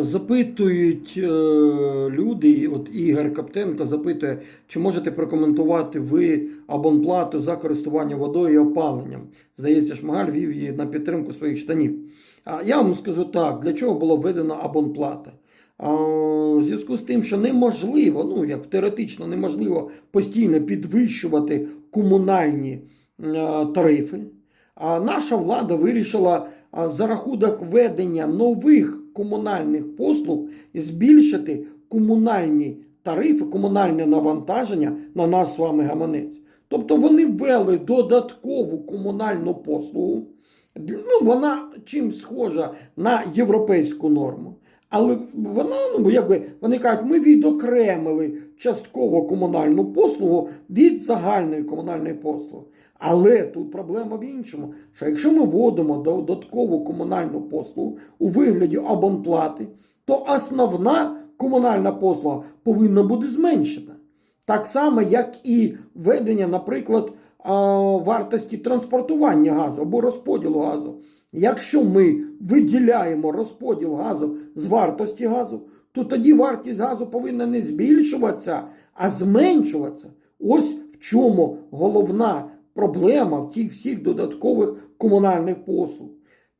Запитують е, люди, от Ігор Каптенко запитує, чи можете прокоментувати ви абонплату за користування водою і опаленням. Здається, Шмагаль вів її на підтримку своїх штанів. Я вам скажу так, для чого була введена абонплата? В зв'язку з тим, що неможливо, ну як теоретично неможливо постійно підвищувати комунальні е, тарифи. А наша влада вирішила за рахунок введення нових комунальних послуг збільшити комунальні тарифи, комунальне навантаження на наш з вами гаманець. Тобто вони ввели додаткову комунальну послугу. Ну, вона чим схожа на європейську норму. Але вона, ну якби вони кажуть, ми відокремили частково комунальну послугу від загальної комунальної послуги. Але тут проблема в іншому, що якщо ми вводимо додаткову комунальну послугу у вигляді абонплати, то основна комунальна послуга повинна бути зменшена. Так само, як і введення, наприклад, вартості транспортування газу або розподілу газу. Якщо ми виділяємо розподіл газу з вартості газу, то тоді вартість газу повинна не збільшуватися, а зменшуватися. Ось в чому головна проблема в цих всіх додаткових комунальних послуг.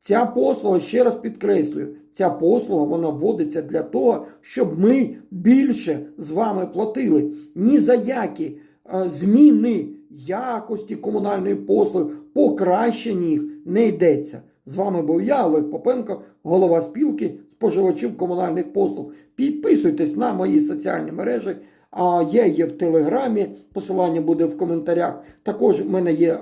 Ця послуга, ще раз підкреслюю, ця послуга вона вводиться для того, щоб ми більше з вами платили. Ні за які зміни якості комунальної послуги, покращення їх не йдеться. З вами був я, Олег Попенко, голова спілки споживачів комунальних послуг. Підписуйтесь на мої соціальні мережі. А я є в Телеграмі, посилання буде в коментарях. Також в мене є е,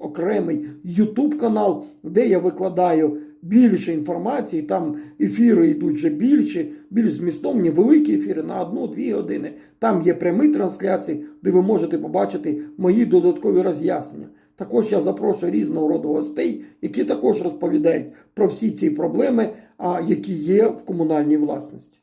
окремий YouTube канал, де я викладаю більше інформації. Там ефіри йдуть вже більші, більш змістовні, великі ефіри на одну-дві години. Там є прямі трансляції, де ви можете побачити мої додаткові роз'яснення. Також я запрошую різного роду гостей, які також розповідають про всі ці проблеми, а, які є в комунальній власності.